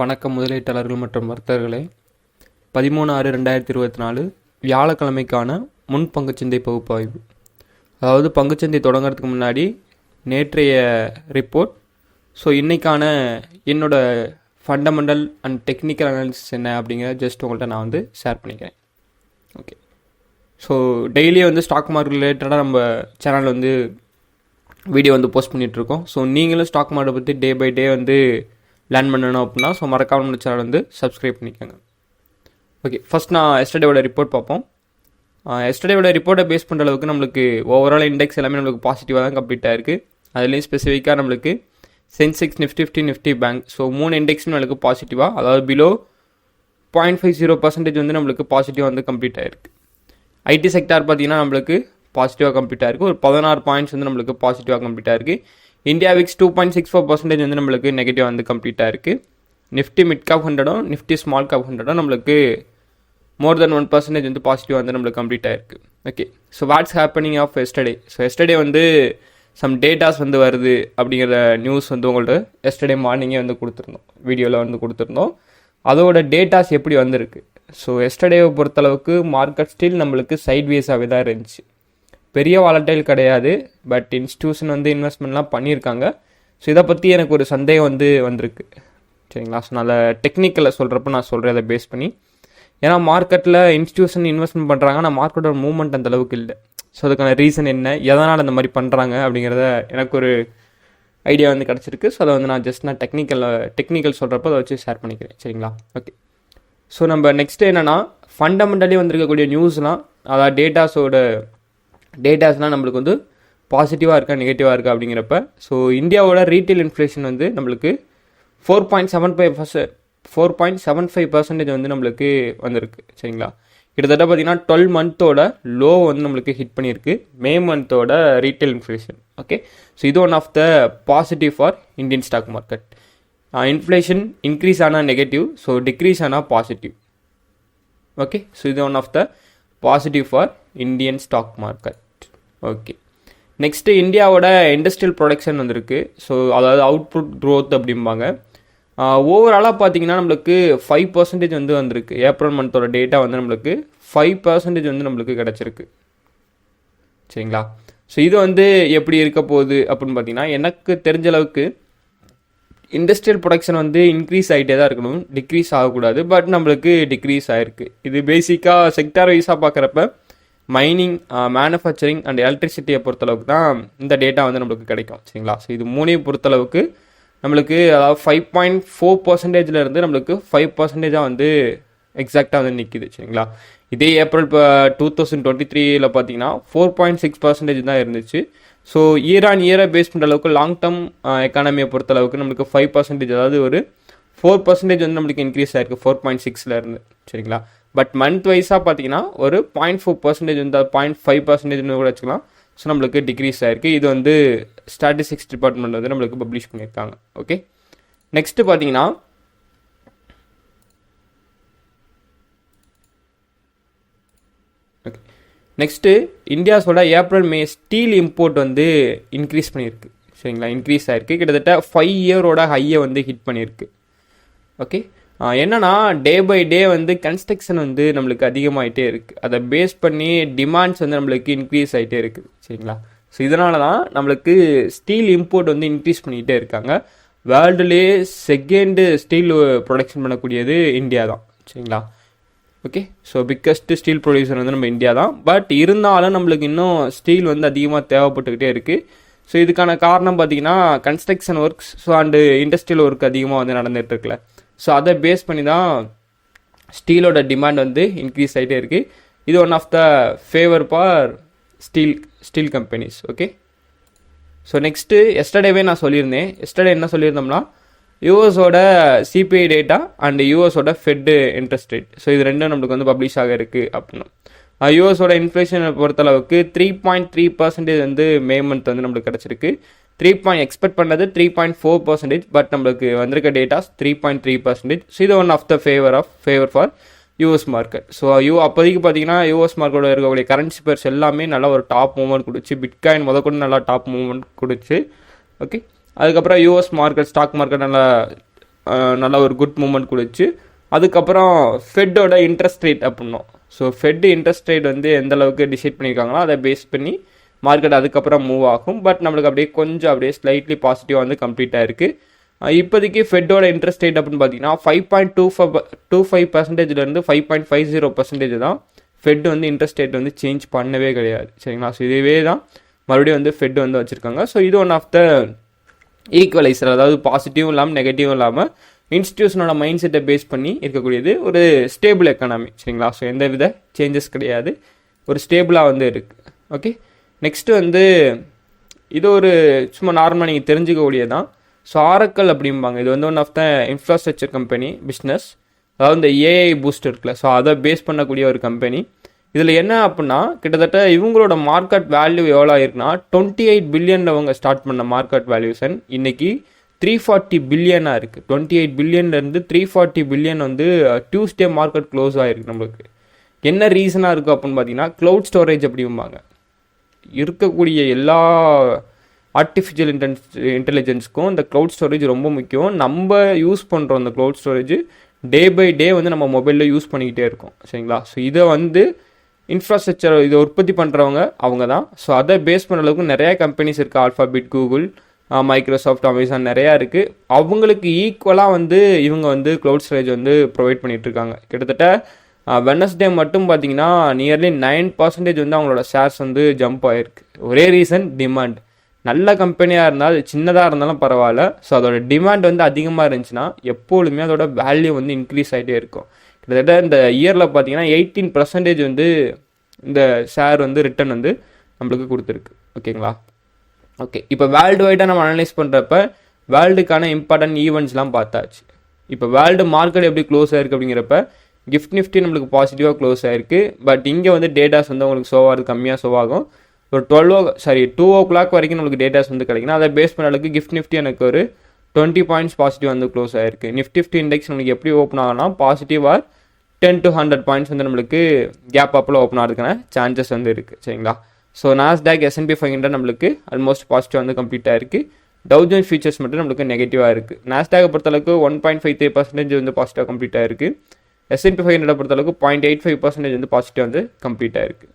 வணக்கம் முதலீட்டாளர்கள் மற்றும் வர்த்தகர்களே. பதிமூணு ஆறு ரெண்டாயிரத்தி இருபத்தி நாலு வியாழக்கிழமைக்கான முன் பங்குச்சந்தை பகுப்பாய்வு. அதாவது பங்குச்சந்தை தொடங்குறதுக்கு முன்னாடி நேற்றைய ரிப்போர்ட் ஸோ இன்றைக்கான என்னோட ஃபண்டமெண்டல் அண்ட் டெக்னிக்கல் அனாலிசிஸ் என்ன அப்படிங்கிறத ஜஸ்ட் உங்கள்கிட்ட நான் வந்து ஷேர் பண்ணிக்கிறேன். ஓகே ஸோ டெய்லியே வந்து ஸ்டாக் மார்க்கெட் ரிலேட்டடாக நம்ம சேனல் வந்து வீடியோ வந்து போஸ்ட் பண்ணிகிட்ருக்கோம் ஸோ நீங்களும் ஸ்டாக் மார்க்கெட்டை பற்றி டே பை டே வந்து லேர்ன் பண்ணணும் அப்படின்னா ஸோ மறக்காமல் நம்ம சேனல் வந்து சப்ஸ்கிரைப் பண்ணிக்கோங்க. ஓகே ஃபஸ்ட் நான் எஸ்டர்டேவோட ரிப்போர்ட் பார்ப்போம். எஸ்டர்டேவோட ரிப்போர்ட்டை பேஸ் பண்ணுற அளவுக்கு நம்மளுக்கு ஓவரால் இண்டெக்ஸ் எல்லாமே நம்மளுக்கு பாசிட்டிவாக தான் கம்ப்ளீட் ஆயிருக்கு. அதுலேயும் ஸ்பெசிஃபிக்காக நம்மளுக்கு Sensex Nifty fifty Nifty bank so மூணு இண்டெக்ஸும் நம்மளுக்கு பாசிட்டிவாக அதாவது below point five zero percentage வந்து நம்மளுக்கு பாசிட்டிவாக வந்து கம்ப்ளீட் ஆயிருக்கு. ஐடி செக்டார் பார்த்தீங்கன்னா நம்மளுக்கு பாசிட்டிவாக கம்ப்ளீட் ஆயிருக்கு. ஒரு பதினாறு பாயிண்ட்ஸ் வந்து நம்மளுக்கு பாசிட்டிவாக கம்ப்ளீட் ஆயிருக்கு. India VIX two point six four percentage வந்து நம்மளுக்கு நெகட்டிவ் வந்து கம்ப்ளீட்டாக இருக்குது நிஃப்டி மிட் கேப் ஹண்ட்ரடும் நிஃப்டி ஸ்மால் கேப் ஹண்ட்ரடும் நம்மளுக்கு மோர் தென் ஒன் பர்சன்டேஜ் வந்து பாசிட்டிவ் வந்து நம்மளுக்கு கம்ப்ளீட் ஆயிருக்கு okay so what's happening of yesterday so yesterday வந்து சம் டேட்டாஸ் வந்து வருது அப்படிங்கிற நியூஸ் வந்து உங்கள்ட்ட எஸ்டர்டே மார்னிங்கே வந்து கொடுத்துருந்தோம். வீடியோவில் வந்து கொடுத்துருந்தோம். அதோட டேட்டாஸ் எப்படி வந்திருக்கு? ஸோ எஸ்டர்டேவை பொறுத்தளவுக்கு மார்க்கெட் ஸ்டில் நம்மளுக்கு சைட்வேஸாகவே தான் இருந்துச்சு. பெரிய வாலட்டைல் கிடையாது பட் இன்ஸ்டியூஷன் வந்து இன்வெஸ்ட்மெண்ட்லாம் பண்ணியிருக்காங்க. ஸோ இதை பற்றி எனக்கு ஒரு சந்தேகம் வந்து வந்திருக்கு. சரிங்களா? ஸோ நான் டெக்னிக்கலில் சொல்கிறப்ப நான் சொல்கிறேன் அதை பேஸ் பண்ணி. ஏன்னா மார்க்கெட்டில் இன்ஸ்டியூஷன் இன்வெஸ்ட்மெண்ட் பண்ணுறாங்க ஆனால் மார்க்கெட்டோட மூவ்மெண்ட் அந்த அளவுக்கு இல்லை. ஸோ அதுக்கான ரீசன் என்ன? எதனால் அந்த மாதிரி பண்ணுறாங்க அப்படிங்கிறத எனக்கு ஒரு ஐடியா வந்து கிடச்சிருக்கு. ஸோ அதை வந்து நான் ஜஸ்ட் நான் டெக்னிக்கல் டெக்னிக்கல் சொல்கிறப்ப அதை வச்சு ஷேர் பண்ணிக்கிறேன். சரிங்களா? ஓகே ஸோ நம்ம நெக்ஸ்ட் என்னென்னா ஃபண்டமெண்டலி வந்திருக்கக்கூடிய நியூஸ்லாம் அதாவது டேட்டாஸோட டேட்டாஸ்லாம் நம்மளுக்கு வந்து பாசிட்டிவாக இருக்கா நெகட்டிவாக இருக்கா அப்படிங்கிறப்ப ஸோ இந்தியாவோட ரீட்டைல் இன்ஃப்ளேஷன் வந்து நம்மளுக்கு four point seven five percent four point seven five percentage வந்து நம்மளுக்கு வந்திருக்கு சரிங்களா? கிட்டத்தட்ட பார்த்தீங்கன்னா டுவெல் மந்த்தோட லோ வந்து நம்மளுக்கு ஹிட் பண்ணியிருக்கு மே மந்தோட ரீட்டைல் இன்ஃப்ளேஷன் ஓகே ஸோ இது one of the positive for Indian stock market inflation increase ஆனால் நெகட்டிவ் ஸோ டிக்ரீஸ் ஆனால் பாசிட்டிவ் ஓகே ஸோ இது one of the positive for Indian stock market okay next இந்தியாவோட industrial production வந்திருக்கு. So அதாவது output growth அப்படிம்பாங்க. ஓவராலாக பார்த்தீங்கன்னா நம்மளுக்கு ஃபைவ் பர்சன்டேஜ் வந்து வந்திருக்கு. ஏப்ரல் மந்தோட டேட்டா வந்து நம்மளுக்கு ஃபைவ் பர்சன்டேஜ் வந்து நம்மளுக்கு கிடச்சிருக்கு. சரிங்களா? ஸோ இது வந்து எப்படி இருக்க போகுது அப்படின்னு பார்த்தீங்கன்னா எனக்கு தெரிஞ்ச அளவுக்கு இண்டஸ்ட்ரியல் ப்ரொடக்ஷன் வந்து இன்க்ரீஸ் ஆகிட்டே தான் இருக்கணும். டிக்ரீஸ் ஆகக்கூடாது பட் நம்மளுக்கு டிக்ரீஸ் ஆகிருக்கு இது பேசிக்காக செக்டார் வைஸாக பார்க்குறப்ப மைனிங் மேனுஃபேக்சரிங் அண்ட் எலக்ட்ரிசிட்டியை பொறுத்தளவுக்கு தான் இந்த டேட்டா வந்து நம்மளுக்கு கிடைக்கும் சரிங்களா? ஸோ இது மூணையும் பொறுத்தளவுக்கு நம்மளுக்கு அதாவது ஃபைவ் பாயிண்ட் ஃபோர் பர்சன்டேஜ்லேருந்து நம்மளுக்கு ஃபைவ் பர்சன்டேஜாக வந்து எக்ஸாக்டாக வந்து நிற்கிது சரிங்களா? இதே ஏப்ரல் இப்போ டூ தௌசண்ட் டுவெண்ட்டி த்ரீயில் பார்த்தீங்கன்னா ஃபோர் பாயிண்ட் சிக்ஸ் பர்சன்டேஜ் தான் இருந்துச்சு. ஸோ இயர் ஆன் இயரை பேஸ் பண்ணுற அளவுக்கு லாங் டேர்ம் uh, எக்கானமியை பொறுத்த அளவுக்கு நம்மளுக்கு ஃபைவ் பர்சன்டேஜ் அதாவது ஒரு ஃபோர் பர்சன்டேஜ் வந்து நம்மளுக்கு இன்க்ரீஸ் ஆயிருக்கு. ஃபோர் பாயிண்ட் சிக்ஸில் இருந்து. சரிங்களா? பட் மந்த் வைஸாக பார்த்தீங்கன்னா ஒரு பாயிண்ட் ஃபோர் பர்சன்டேஜ் வந்து பாயிண்ட் ஃபைவ் பர்சன்டேஜ்னு கூட வச்சுக்கலாம். ஸோ நம்மளுக்கு டிக்ரீஸ் ஆயிருக்கு. இது வந்து ஸ்டாட்டிஸ்டிக்ஸ் டிபார்ட்மெண்ட் வந்து நம்மளுக்கு பப்ளிஷ் பண்ணியிருக்காங்க. ஓகே நெக்ஸ்ட்டு பார்த்தீங்கன்னா ஓகே நெக்ஸ்ட்டு இந்தியாஸோட ஏப்ரல் மே ஸ்டீல் இம்போர்ட் வந்து இன்க்ரீஸ் பண்ணியிருக்கு. சரிங்களா? இன்க்ரீஸ் ஆயிருக்கு. கிட்டத்தட்ட ஃபைவ் இயரோட ஹையை வந்து ஹிட் பண்ணியிருக்கு. ஓகே என்னன்னா டே பை டே வந்து கன்ஸ்ட்ரக்ஷன் வந்து நம்மளுக்கு அதிகமாகிட்டே இருக்குது அதை பேஸ் பண்ணி டிமாண்ட்ஸ் வந்து நம்மளுக்கு இன்க்ரீஸ் ஆகிட்டே இருக்குது சரிங்களா? ஸோ இதனால தான் நம்மளுக்கு ஸ்டீல் இம்போர்ட் வந்து இன்க்ரீஸ் பண்ணிகிட்டே இருக்காங்க. வேர்ல்டுலேயே செகண்டு ஸ்டீல் ப்ரொடக்ஷன் பண்ணக்கூடியது இந்தியா தான் சரிங்களா? Okay so biggest steel producer வந்து நம்ம இந்தியா தான் பட் இருந்தாலும் நம்மளுக்கு இன்னும் ஸ்டீல் வந்து அதிகமாக தேவைப்பட்டுக்கிட்டே இருக்குது ஸோ இதுக்கான காரணம் பார்த்தீங்கன்னா construction works so and industrial work அதிகமாக வந்து நடந்துகிட்டு இருக்குல்ல. ஸோ அதை பேஸ் பண்ணி தான் ஸ்டீலோட டிமாண்ட் வந்து இன்க்ரீஸ் ஆகிட்டே இருக்குது இது one of the favour for steel steel companies okay so next எஸ்டர்டேவே நான் சொல்லியிருந்தேன். எஸ்டர்டே என்ன சொல்லியிருந்தோம்னா யூஎஸோட சிபிஐ டேட்டா அண்ட் யூஎஸோட ஃபெட்டு இன்ட்ரெஸ்ட் ரேட் ஸோ இது ரெண்டும் நம்மளுக்கு வந்து பப்ளிஷ் ஆக இருக்குது அப்படின்னா யூஎஸோட இன்ஃப்ளேஷனை பொறுத்தளவுக்கு த்ரீ பாயிண்ட் த்ரீ பர்சன்டேஜ் வந்து மே மந்த் வந்து நம்மளுக்கு கிடச்சிருக்கு. த்ரீ பாயிண்ட் எக்ஸ்பெக்ட் பண்ணது three point four percentage but நம்மளுக்கு வந்திருக்க datas three point three percentage so இது one of the favour of favour for US market so you அப்போதைக்கு பார்த்தீங்கன்னா யூஎஸ் மார்க்கெட்டோட இருக்கக்கூடிய கரன்சி பேர்ஸ் எல்லாமே நல்லா ஒரு டாப் மூவ்மெண்ட் கொடுச்சு பிட்காயின் முத கூட நல்லா டாப் மூவ்மெண்ட் கொடுச்சு ஓகே அதுக்கப்புறம் யூஎஸ் மார்க்கெட் ஸ்டாக் மார்க்கெட் நல்லா நல்ல ஒரு குட் மூமெண்ட் கொடுச்சு அதுக்கப்புறம் ஃபெட்டோட இன்ட்ரெஸ்ட் ரேட் அப்படின்னோம். ஸோ ஃபெட் இன்ட்ரெஸ்ட் ரேட் வந்து எந்த அளவுக்கு டிசைட் பண்ணியிருக்காங்களோ அதை பேஸ் பண்ணி மார்க்கெட் அதுக்கப்புறம் மூவ் ஆகும். பட் நம்மளுக்கு அப்படியே கொஞ்சம் அப்படியே ஸ்லைட்லி பாசிட்டிவாக வந்து கம்ப்ளீட் ஆயிருக்கு இப்போதைக்கு ஃபெட்டோட இன்ட்ரெஸ்ட் ரேட் அப்படின்னு பார்த்தீங்கன்னா five point two five two five பர்சன்டேஜ்லேருந்து five point five zero percentage தான் ஃபெட் வந்து இன்ட்ரெஸ்ட் ரேட் வந்து சேஞ்ச் பண்ணவே கிடையாது. சரிங்களா? ஸோ இதுவே தான் மறுபடியும் வந்து ஃபெட் வந்து வச்சுருக்காங்க. ஸோ இது ஒன் ஆஃப் த ஈக்குவலைசர் அதாவது பாசிட்டிவும் இல்லாமல் நெகட்டிவும் இல்லாமல் இன்ஸ்டியூஷனோட மைண்ட் செட்டை பேஸ் பண்ணி இருக்கக்கூடியது ஒரு ஸ்டேபிள் எக்கானமி சரிங்களா? ஸோ எந்த வித சேஞ்சஸ் கிடையாது. ஒரு ஸ்டேபிளாக வந்து இருக்குது ஓகே நெக்ஸ்ட்டு வந்து இது ஒரு சும்மா நார்மலாக நீங்கள் தெரிஞ்சுக்கக்கூடியது தான் ஸோ ஆரக்கல் அப்படிம்பாங்க. இது வந்து one of the infrastructure company business அதாவது இந்த ஏஐ பூஸ்ட் இருக்குல்ல. ஸோ அதை பேஸ் பண்ணக்கூடிய ஒரு கம்பெனி இதில் என்ன அப்படின்னா கிட்டத்தட்ட இவங்களோட மார்க்கெட் வேல்யூ எவ்வளோ ஆயிருக்குன்னா டுவெண்ட்டி எயிட் பில்லியனில் அவங்க ஸ்டார்ட் பண்ண மார்க்கெட் வேல்யூஷன் இன்னைக்கு த்ரீ ஃபார்ட்டி பில்லியனாக இருக்குது டுவெண்ட்டி எயிட் பில்லியன்லேருந்து த்ரீ ஃபார்ட்டி பில்லியன் வந்து டியூஸ்டே மார்க்கெட் க்ளோஸ் ஆகிருக்கு நம்மளுக்கு. என்ன ரீசனாக இருக்குது அப்படின்னு பார்த்தீங்கன்னா க்ளவுட் ஸ்டோரேஜ் அப்படிம்பாங்க. இருக்கக்கூடிய எல்லா ஆர்டிஃபிஷியல் இன்டென்ஸ் இன்டெலிஜென்ஸ்க்கும் இந்த க்ளவுட் ஸ்டோரேஜ் ரொம்ப முக்கியம். நம்ம யூஸ் பண்ணுறோம் இந்த cloud storage day by day வந்து நம்ம மொபைலில் யூஸ் பண்ணிக்கிட்டே இருக்கோம். சரிங்களா? ஸோ இதை வந்து இன்ஃப்ராஸ்ட்ரக்சர் இதை உற்பத்தி பண்ணுறவங்க அவங்க தான். ஸோ அதை பேஸ் பண்ணுற அளவுக்கு நிறையா கம்பெனிஸ் இருக்குது ஆல்ஃபாபிட் கூகுள் மைக்ரோசாஃப்ட் அமேசான் நிறையா இருக்குது அவங்களுக்கு ஈக்குவலாக வந்து இவங்க வந்து க்ளவுட் ஸ்டோரேஜ் வந்து ப்ரொவைட் பண்ணிகிட்ருக்காங்க இருக்காங்க. கிட்டத்தட்ட வெனஸ்டே மட்டும் பார்த்தீங்கன்னா நியர்லி நைன் பர்சன்டேஜ் வந்து அவங்களோட ஷேர்ஸ் வந்து ஜம்ப் ஆகிருக்கு ஒரே ரீசன் டிமாண்ட் நல்ல கம்பெனியாக இருந்தால் சின்னதாக இருந்தாலும் பரவாயில்ல. ஸோ அதோட டிமாண்ட் வந்து அதிகமாக இருந்துச்சுன்னா எப்பொழுதுமே அதோட வேல்யூ வந்து இன்க்ரீஸ் ஆகிட்டே இருக்கும். கிட்டத்தட்ட இந்த இயரில் பார்த்தீங்கன்னா எயிட்டீன் பர்சன்டேஜ் வந்து இந்த ஷேர் வந்து ரிட்டர்ன் வந்து நம்மளுக்கு கொடுத்துருக்கு. ஓகேங்களா ஓகே இப்போ வேர்ல்டு வைடாக நம்ம அனலைஸ் பண்ணுறப்ப வேர்ல்டுக்கான இம்பார்ட்டன்ட் ஈவெண்ட்ஸ்லாம் பார்த்தாச்சு. இப்போ வேர்ல்டு மார்க்கெட் எப்படி க்ளோஸ் ஆயிருக்கு அப்படிங்கிறப்ப கிஃப்ட் நிஃப்டி நம்மளுக்கு பாசிட்டிவாக க்ளோஸ் ஆயிருக்கு. பட் இங்கே வந்து டேட்டாஸ் வந்து உங்களுக்கு ஷோவாகிறது கம்மியாக ஷோ ஆகும். ஒரு twelve o sorry two o'clock வரைக்கும் நம்மளுக்கு டேட்டாஸ் வந்து கிடைக்கணும் அதை பேஸ் பண்ண அளவுக்கு கிஃப்ட் நிஃப்டி எனக்கு ஒரு டுவெண்ட்டி பாயிண்ட்ஸ் பாசிட்டிவ் வந்து க்ளோஸ் ஆயிருக்கு. நிஃப்டி ஃபிஃப்டி இண்டெக்ஸ் நம்மளுக்கு எப்படி ஓப்பன் ஆகலாம் பாசிட்டிவாக டென் டு ஹண்ட்ரட் பாயிண்ட்ஸ் வந்து நம்மளுக்கு கேப் அப்பில் ஓப்பன் ஆகிறதுக்கான சான்சஸ் வந்து இருக்குது சரிங்களா? So Nasdaq S and P five hundred நம்மளுக்கு ஆல்மோஸ்ட் பாசிட்டிவ் வந்து கம்ப்ளீட் ஆயிருக்கு. டவுஜன் ஃபீச்சர்ஸ் மட்டும் நம்மளுக்கு நெகட்டிவாக இருக்குது நாஸ்டாகை பொறுத்தளவுக்கு one point five three percentage வந்து பாசிட்டிவாக கம்ப்ளீட் ஆயிருக்கு. S and P five hundred பொறுத்தளவுக்கு பாயிண்ட் எயிட் ஃபைவ் பர்சன்டேஜ் வந்து பாசிட்டிவ் வந்து கம்ப்ளீட் ஆயிருக்கு.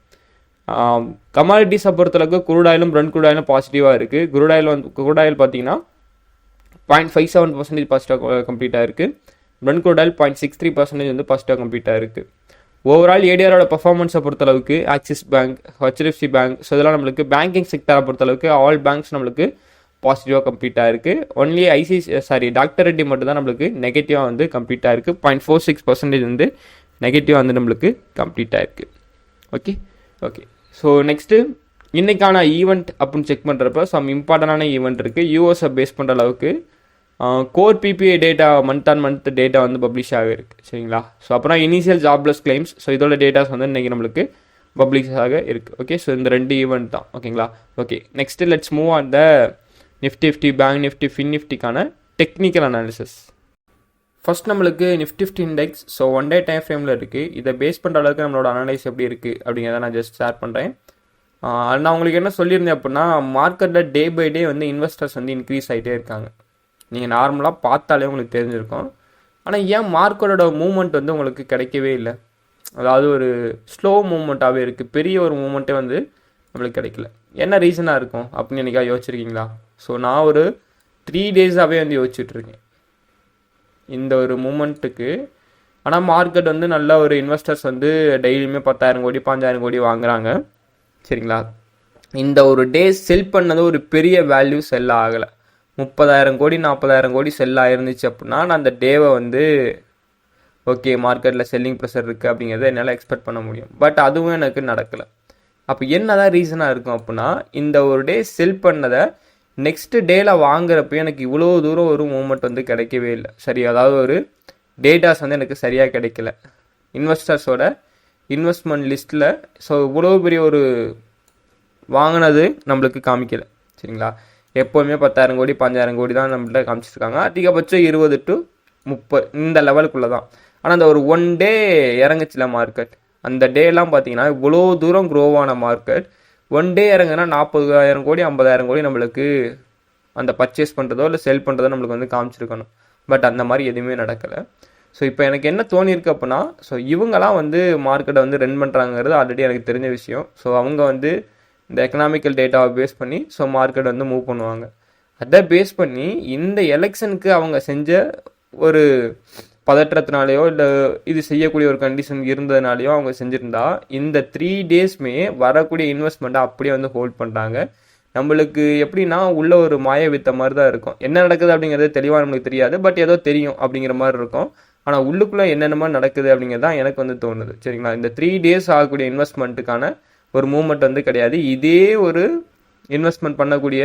கமாடிட்டிஸை பொறுத்தளவுக்கு குரூடாயிலும் ஆயிலும் குரூடாயிலும் பாசிட்டிவாக இருக்குது குரூடாயில் வந்து குரூடாயில் பார்த்தீங்கன்னா பாயிண்ட் ஃபைவ் செவன் பர்சன்டேஜ் பாசிட்டிவாக கம்ப்ளீட் ஆயிருக்கு. Brent crude oil point six three percentage வந்து பாசிட்டிவாக கம்ப்ளீட் ஆயிருக்கு. ஓவரால் ஏடிஆரோட பர்ஃபார்மன்ஸை பொறுத்தளவுக்கு Axis bank HDFC bank so இதெல்லாம் நம்மளுக்கு பேங்கிங் செக்டரை பொறுத்தளவுக்கு ஆல் பேங்க்ஸ் நம்மளுக்கு பாசிட்டிவாக கம்ப்ளீட் ஆயிருக்கு. Only ICC sorry doctor Reddy மட்டும் தான் நம்மளுக்கு நெகட்டிவாக வந்து கம்ப்ளீட் ஆயிருக்கு. பாயிண்ட் ஃபோர் சிக்ஸ் பர்சன்டேஜ் வந்து நெகட்டிவாக வந்து நம்மளுக்கு கம்ப்ளீட் ஆயிருக்கு. ஓகே ஓகே ஸோ நெக்ஸ்ட்டு இன்றைக்கான ஈவெண்ட் அப்படின்னு செக் பண்ணுறப்ப சம் இம்பார்ட்டண்டான ஈவெண்ட் இருக்குது யூஎஸை பேஸ் பண்ணுற அளவுக்கு core PPI data month on month data வந்து பப்ளிஷ் ஆகிருக்கு சரிங்களா? ஸோ அப்புறம் இனிஷியல் ஜாப்லெஸ் கிளைம்ஸ் ஸோ இதோட டேட்டாஸ் வந்து இன்றைக்கி நம்மளுக்கு பப்ளிஷ் ஆக இருக்குது ஓகே ஸோ இந்த ரெண்டு ஈவெண்ட் தான். ஓகேங்களா okay next let's move on the Nifty Nifty bank Nifty fin நிஃப்டிக்கான technical analysis first நம்மளுக்கு Nifty fifty index so one day time ஃப்ரேமில் இருக்குது இதை பேஸ் பண்ணுற அளவுக்கு நம்மளோட அனலைஸ் எப்படி இருக்குது அப்படிங்கிறத நான் ஜஸ்ட் ஷேர் பண்ணுறேன் நான் உங்களுக்கு என்ன சொல்லியிருந்தேன் அப்படின்னா மார்க்கெட்டில் டே பை டே வந்து இன்வெஸ்டர்ஸ் வந்து இன்க்ரீஸ் ஆகிட்டே இருக்காங்க. நீங்கள் நார்மலாக பார்த்தாலே உங்களுக்கு தெரிஞ்சிருக்கும். ஆனால் ஏன் மார்க்கெட்டோட மூமெண்ட் வந்து உங்களுக்கு கிடைக்கவே இல்லை? அதாவது ஒரு ஸ்லோ மூமெண்ட்டாகவே இருக்குது பெரிய ஒரு மூமெண்ட்டே வந்து நம்மளுக்கு கிடைக்கல. என்ன ரீசனாக இருக்கும் அப்படின்னு என்னைக்கா யோசிச்சிருக்கீங்களா? ஸோ நான் ஒரு த்ரீ டேஸாகவே வந்து யோசிச்சுட்ருக்கேன். இந்த ஒரு மூமெண்ட்டுக்கு ஆனால் மார்க்கெட் வந்து நல்ல ஒரு இன்வெஸ்டர்ஸ் வந்து டெய்லியுமே பத்தாயிரம் கோடி பாஞ்சாயிரம் கோடி வாங்குறாங்க. சரிங்களா? இந்த ஒரு டே செல் பண்ணது ஒரு பெரிய வேல்யூ செல் ஆகலை. முப்பதாயிரம் கோடி நாற்பதாயிரம் கோடி செல் ஆயிருந்துச்சு அப்படின்னா நான் அந்த டேவை வந்து ஓகே மார்க்கெட்டில் செல்லிங் ப்ரெஷர் இருக்குது அப்படிங்கிறத என்னால் எக்ஸ்பெக்ட் பண்ண முடியும். பட் அதுவும் எனக்கு நடக்கலை. அப்போ என்னதான் ரீசனாக இருக்கும் அப்படின்னா இந்த ஒரு டே செல் பண்ணதை நெக்ஸ்ட் டேல வாங்குறப்ப எனக்கு இவ்வளோ தூரம் ஒரு மூமெண்ட் வந்து கிடைக்கவே இல்லை. சரி அதாவது ஒரு டேட்டாஸ் வந்து எனக்கு சரியாக கிடைக்கல. இன்வெஸ்டர்ஸோட இன்வெஸ்ட்மெண்ட் லிஸ்ட்டில் ஸோ இவ்வளோ பெரிய ஒரு வாங்கினது நம்மளுக்கு காமிக்கல. சரிங்களா? எப்போவுமே பத்தாயிரம் கோடி பஞ்சாயிரம் கோடி தான் நம்மள்ட்ட காமிச்சிருக்காங்க. அதிகபட்சம் இருபது டு முப்பது இந்த லெவலுக்குள்ளே தான். ஆனால் அந்த ஒரு ஒன் டே இறங்குச்சில மார்க்கெட் அந்த டேலாம் பார்த்தீங்கன்னா இவ்வளோ தூரம் க்ரோவான மார்க்கெட் ஒன் டே இறங்குனா நாற்பதாயிரம் கோடி ஐம்பதாயிரம் கோடி நம்மளுக்கு அந்த பர்ச்சேஸ் பண்ணுறதோ இல்லை செல் பண்ணுறதோ நம்மளுக்கு வந்து காமிச்சிருக்கணும். பட் அந்த மாதிரி எதுவுமே நடக்கலை. ஸோ இப்போ எனக்கு என்ன தோணியிருக்கு அப்படின்னா ஸோ இவங்கெல்லாம் வந்து மார்க்கெட்டை வந்து ரன் பண்ணுறாங்கிறது ஆல்ரெடி எனக்கு தெரிஞ்ச விஷயம். ஸோ அவங்க வந்து இந்த எக்கனாமிக்கல் டேட்டாவை பேஸ் பண்ணி ஸோ மார்க்கெட் வந்து மூவ் பண்ணுவாங்க. அதை பேஸ் பண்ணி இந்த எலெக்ஷனுக்கு அவங்க செஞ்ச ஒரு பதற்றத்தினாலேயோ இல்லை இது செய்யக்கூடிய ஒரு கண்டிஷன் இருந்ததுனாலையோ அவங்க செஞ்சுருந்தா இந்த த்ரீ டேஸ்மே வரக்கூடிய இன்வெஸ்ட்மெண்ட்டை அப்படியே வந்து ஹோல்ட் பண்ணுறாங்க நம்மளுக்கு எப்படின்னா உள்ள ஒரு மாய வித்த மாதிரி தான் இருக்கும். என்ன நடக்குது அப்படிங்கிறது தெளிவாக நம்மளுக்கு தெரியாது. பட் ஏதோ தெரியும் அப்படிங்கிற மாதிரி இருக்கும். ஆனால் உள்ளுக்குள்ளே என்னென்னமா நடக்குது அப்படிங்கிறது தான் எனக்கு வந்து தோணுது. சரிங்களா? இந்த த்ரீ டேஸ் ஆகக்கூடிய இன்வெஸ்ட்மெண்ட்டுக்கான ஒரு மூமெண்ட் வந்து கிடையாது. இதே ஒரு இன்வெஸ்ட்மெண்ட் பண்ணக்கூடிய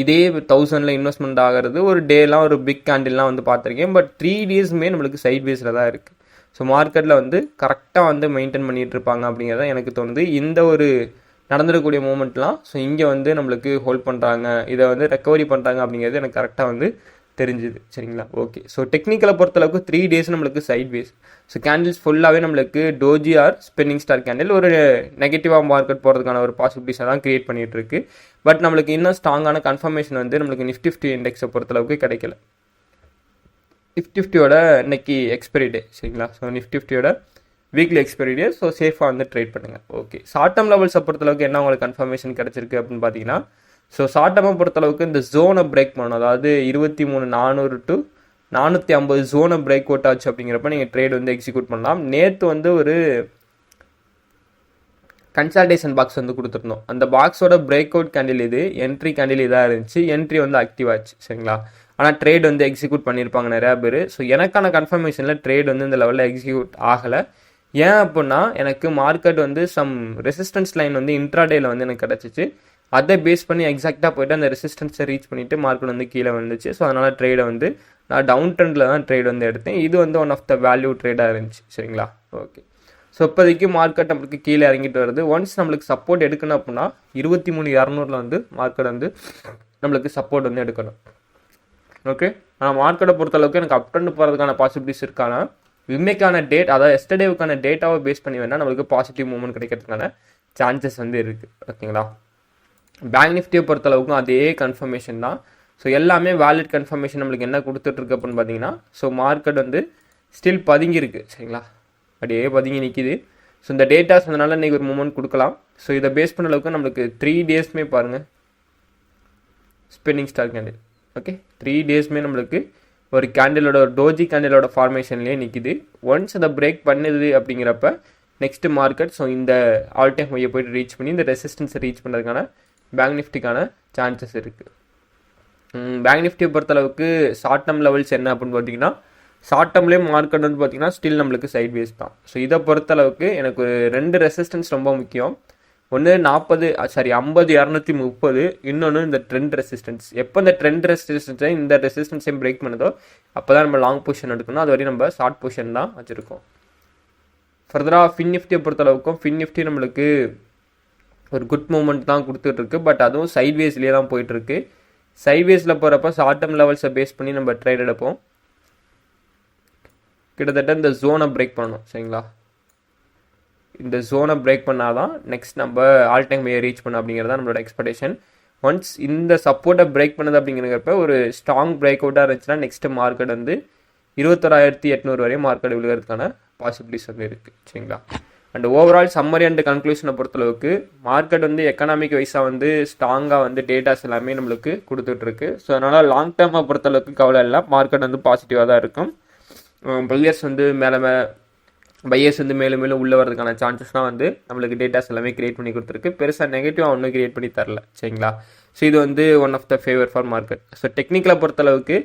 இதே தௌசண்டில் இன்வெஸ்ட்மெண்ட் ஆகிறது ஒரு டேலாம் ஒரு பிக் கேண்டில்லாம் வந்து பார்த்துருக்கேன். பட் த்ரீ டேஸுமே நம்மளுக்கு சைட் பேஸில் தான் இருக்குது ஸோ மார்க்கெட்டில் வந்து கரெக்டாக வந்து மெயின்டைன் பண்ணிகிட்டு இருப்பாங்க அப்படிங்கிறத எனக்கு தோணுது. இந்த ஒரு நடந்துடக்கூடிய மூமெண்ட்லாம் ஸோ இங்கே வந்து நம்மளுக்கு ஹோல்ட் பண்ணுறாங்க இதை வந்து ரெக்கவரி பண்ணுறாங்க அப்படிங்கிறது எனக்கு கரெக்டாக வந்து தெரிஞ்சுது. சரிங்களா? ஓகே ஸோ டெக்னிக்கலை பொறுத்தளவுக்கு த்ரீ டேஸ் நம்மளுக்கு சைட் பேஸ் ஸோ கேண்டில்ஸ் ஃபுல்லாகவே நம்மளுக்கு doji or spinning star candle ஒரு நெகட்டிவாக மார்க்கெட் போகிறதுக்கான ஒரு பாசிபிலிட்டிஸை தான் க்ரியேட் பண்ணிகிட்டு இருக்கு பட் நம்மளுக்கு இன்னும் ஸ்ட்ராங்கான கன்ஃபர்மேஷன் வந்து நம்மளுக்கு நிஃப்டி ஃபிஃப்டி இண்டெக்ஸை பொறுத்தளவுக்கு கிடைக்கல. நிஃப்டி ஃபிஃப்டியோட இன்னைக்கு எக்ஸ்பைரி டே சரிங்களா? ஸோ நிஃப்டி ஃபிஃப்டியோட வீக்லி எக்ஸ்பைரி டே ஸோ சேஃபாக வந்து ட்ரேட் பண்ணுங்கள் ஓகே ஷார்ட் டேர்ம் லெவல்ஸை பொறுத்தளவுக்கு என்ன உங்களுக்கு கன்ஃபர்மேஷன் கிடச்சிருக்கு அப்படின்னு பார்த்தீங்கன்னா ஸோ ஷார்ட் டேர்மை பொறுத்தளவுக்கு இந்த ஜோனை பிரேக் பண்ணணும். அதாவது இருபத்தி மூணு நானூறு டு நானூற்றி ஐம்பது ஜோனை பிரேக் அவுட் ஆச்சு அப்படிங்கிறப்ப நீங்கள் ட்ரேட் வந்து எக்ஸிக்யூட் பண்ணலாம். நேற்று வந்து ஒரு கன்சல்டேஷன் பாக்ஸ் வந்து கொடுத்துருந்தோம். அந்த பாக்ஸோட பிரேக் அவுட் கேண்டில் இது என்ட்ரி கேண்டில் இதாக இருந்துச்சு. என்ட்ரி வந்து ஆக்டிவ் ஆச்சு சரிங்களா? ஆனால் ட்ரேட் வந்து எக்ஸிக்யூட் பண்ணியிருப்பாங்க நிறையா பேர். ஸோ எனக்கான கன்ஃபர்மேஷனில் ட்ரேட் வந்து இந்த லெவலில் எக்ஸிக்யூட் ஆகலை. ஏன் அப்படின்னா எனக்கு மார்க்கெட் வந்து சம் ரெசிஸ்டன்ஸ் லைன் வந்து இன்ட்ராடேயில் வந்து எனக்கு கிடச்சிச்சு. அதை பேஸ் பண்ணி எக்ஸாக்டாக போயிட்டு அந்த ரெசிஸ்டன்ஸை ரீச் பண்ணிவிட்டு மார்க்கெட் வந்து கீழே வந்துச்சு ஸோ அதனால் ட்ரேடை வந்து நான் டவுன் ட்ரெண்டில் தான் ட்ரேட் வந்து எடுத்தேன். இது வந்து ஒன் ஆஃப் த வேல்யூ ட்ரேடாக இருந்துச்சு. சரிங்களா? ஓகே ஸோ இப்போதைக்கு மார்க்கெட் நம்மளுக்கு கீழே இறங்கிட்டு வருது. ஒன்ஸ் நம்மளுக்கு சப்போர்ட் எடுக்கணும் அப்படின்னா இருபத்தி மூணு இரநூறுல வந்து மார்க்கெட் வந்து நம்மளுக்கு சப்போர்ட் வந்து எடுக்கணும். ஓகே ஆனால் மார்க்கெட்டை பொறுத்தளவுக்கு எனக்கு அப் ட்ரெண்ட் போகிறதுக்கான பாசிபிலிட்டிஸ் இருக்கானா? இன்னைக்கான டேட் அதாவது எஸ்டர்டேவுக்கான டேட்டாவை பேஸ் பண்ணி வேணால் நம்மளுக்கு பாசிட்டிவ் மூவ்மெண்ட் கிடைக்கிறதுக்கான சான்சஸ் வந்து இருக்குது ஓகேங்களா பேங்க் நிஃப்டியை பொறுத்தளவுக்கும் அதே கன்ஃபர்மேஷன் தான். ஸோ எல்லாமே வேலிட் கன்ஃபர்மேஷன் நம்மளுக்கு என்ன கொடுத்துட்ருக்கு அப்படின்னு பார்த்தீங்கன்னா ஸோ மார்க்கெட் வந்து ஸ்டில் பதுங்கியிருக்கு. சரிங்களா? அப்படியே பதுங்கி நிற்கிது ஸோ இந்த டேட்டாஸ் வந்தனால இன்றைக்கி ஒரு மூமெண்ட் கொடுக்கலாம். ஸோ இதை பேஸ் பண்ண அளவுக்கு நம்மளுக்கு த்ரீ டேஸ்மே பாருங்கள் spinning star candle okay three டேஸ்மே நம்மளுக்கு ஒரு கேண்டிலோட ஒரு டோஜி கேண்டிலோட ஃபார்மேஷன்லேயே நிற்கிது ஒன்ஸ் அதை பிரேக் பண்ணுது அப்படிங்கிறப்ப நெக்ஸ்ட்டு மார்க்கெட் ஸோ இந்த ஆல் டைம் ஹையை போயிட்டு ரீச் பண்ணி இந்த ரெசிஸ்டன்ஸை ரீச் பண்ணுறதுக்கான பேங்க் நிஃப்டிக்கான சான்சஸ் இருக்குது பேங்க் நிஃப்டியை பொறுத்தளவுக்கு ஷார்ட் டேர்ம் லெவல்ஸ் என்ன அப்படின்னு பார்த்தீங்கன்னா ஷார்ட் டேர்ம்லேயே மார்க்கெட் வந்து பார்த்தீங்கன்னா ஸ்டில் நம்மளுக்கு சைட் வேஸ் தான். ஸோ இதை பொறுத்தளவுக்கு எனக்கு ரெண்டு ரெசிஸ்டன்ஸ் ரொம்ப முக்கியம். ஒன்று நாற்பது சாரி ஐம்பது இரநூத்தி முப்பது இன்னொன்று இந்த ட்ரெண்ட் ரெசிஸ்டன்ஸ் எப்போ இந்த ட்ரெண்ட் ரெசிஸ்டன்ஸை இந்த ரெசிஸ்டன்ஸையும் பிரேக் பண்ணுதோ அப்போ தான் நம்ம லாங் பொசிஷன் எடுக்கணும். அது வரையும் நம்ம ஷார்ட் பொசிஷன் தான் வச்சுருக்கோம். ஃபர்தராக ஃபின் நிஃப்டியை பொறுத்தளவுக்கும் ஃபின் நிஃப்டி நம்மளுக்கு ஒரு குட் மூமெண்ட் தான் கொடுத்துட்ருக்கு. பட் அதுவும் சைட்வேஸ்லேயே தான் போயிட்டுருக்கு சைட்வேஸில் போகிறப்ப ஷார்ட் டேர்ம் லெவல்ஸை பேஸ் பண்ணி நம்ம ட்ரேட் எடுப்போம். கிட்டத்தட்ட இந்த ஜோனை பிரேக் பண்ணணும் சரிங்களா? இந்த ஜோனை பிரேக் பண்ணால் தான் நெக்ஸ்ட் நம்ம ஆல் டைம் மே ரீச் பண்ண அப்படிங்கிறது தான் நம்மளோட எக்ஸ்பெக்டேஷன் ஒன்ஸ் இந்த சப்போர்ட்டை பிரேக் பண்ணது அப்படிங்கிறப்ப ஒரு ஸ்ட்ராங் பிரேக் அவுட்டாக இருந்துச்சுன்னா நெக்ஸ்ட் மார்க்கெட் வந்து இருபத்தொராயிரத்தி எட்நூறு வரையும் மார்க்கெட் விழுகிறதுக்கான பாசிபிலிட்டிஸ் வந்து இருக்குது சரிங்களா? அண்ட் ஓவரால் சம்மரி அண்ட் கன்க்ளூஷனை பொறுத்தளவுக்கு மார்க்கெட் வந்து எக்கனாமிக் வைஸாக வந்து ஸ்ட்ராங்காக வந்து டேட்டாஸ் எல்லாமே நம்மளுக்கு கொடுத்துட்ருக்கு. ஸோ அதனால் லாங் டேர்மை பொறுத்தளவுக்கு கவலை இல்லை. மார்க்கெட் வந்து பாசிட்டிவாக தான் இருக்கும். Um, பையர்ஸ் வந்து மேலே மேலே பையர்ஸ் வந்து மேலும் மேலும் உள்ளே வரதுக்கான சான்சஸ்லாம் வந்து நம்மளுக்கு டேட்டாஸ் எல்லாமே கிரியேட் பண்ணி கொடுத்துருக்கு. பெருசாக நெகட்டிவாக ஒன்றும் கிரியேட் பண்ணி தரல. சரிங்களா? ஸோ இது வந்து one of the favour for market so டெக்னிக்கலை பொறுத்தளவுக்கு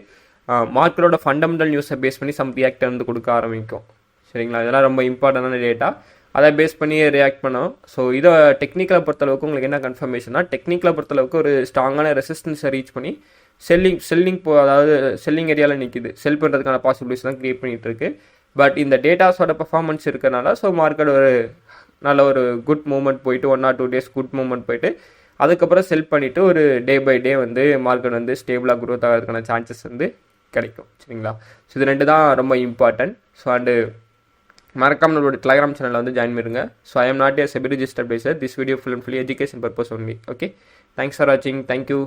மார்க்கெட்டோட ஃபண்டமெண்டல் நியூஸை பேஸ் பண்ணி சம் ரியாக்ட் வந்து கொடுக்க ஆரம்பிக்கும். சரிங்களா? இதெல்லாம் ரொம்ப இம்பார்ட்டண்டான டேட்டா அதை பேஸ் பண்ணி ரியாக்ட் பண்ணோம். ஸோ இதை டெக்னிக்கலை பொறுத்தளவுக்கு உங்களுக்கு என்ன கன்ஃபர்மேஷன்னா டெக்னிக்கலை பொறுத்தளவுக்கு ஒரு ஸ்ட்ராங்கான ரெசிஸ்டன்ஸை ரீச் பண்ணி செல்லிங் செல்லிங் போ அதாவது செல்லிங் ஏரியாவில் நிற்கிது செல் பண்ணுறதுக்கான பாசிபிலிட்டிஸ் தான் க்ரியேட் பண்ணிகிட்டு இருக்கு. பட் இந்த டேட்டாஸோட பர்ஃபார்மன்ஸ் இருக்கிறனால ஸோ மார்க்கெட் ஒரு நல்ல ஒரு குட் மூமெண்ட் போயிட்டு one or two days good moment போயிட்டு அதுக்கப்புறம் செல் பண்ணிவிட்டு ஒரு டே பை டே வந்து மார்க்கெட் வந்து ஸ்டேபிளாக க்ரோத் ஆகிறதுக்கான சான்சஸ் வந்து கிடைக்கும். சரிங்களா? ஸோ இது ரெண்டு தான் ரொம்ப இம்பார்ட்டன்ட் ஸோ அண்டு மறக்காம நம்மளோட டெலிகிராம் சேனலில் வந்து ஜாயின் பண்ணிருங்க. So I am not a SEBI register person this video full and fully education purpose only okay thanks for வாட்சிங் தேங்க்யூ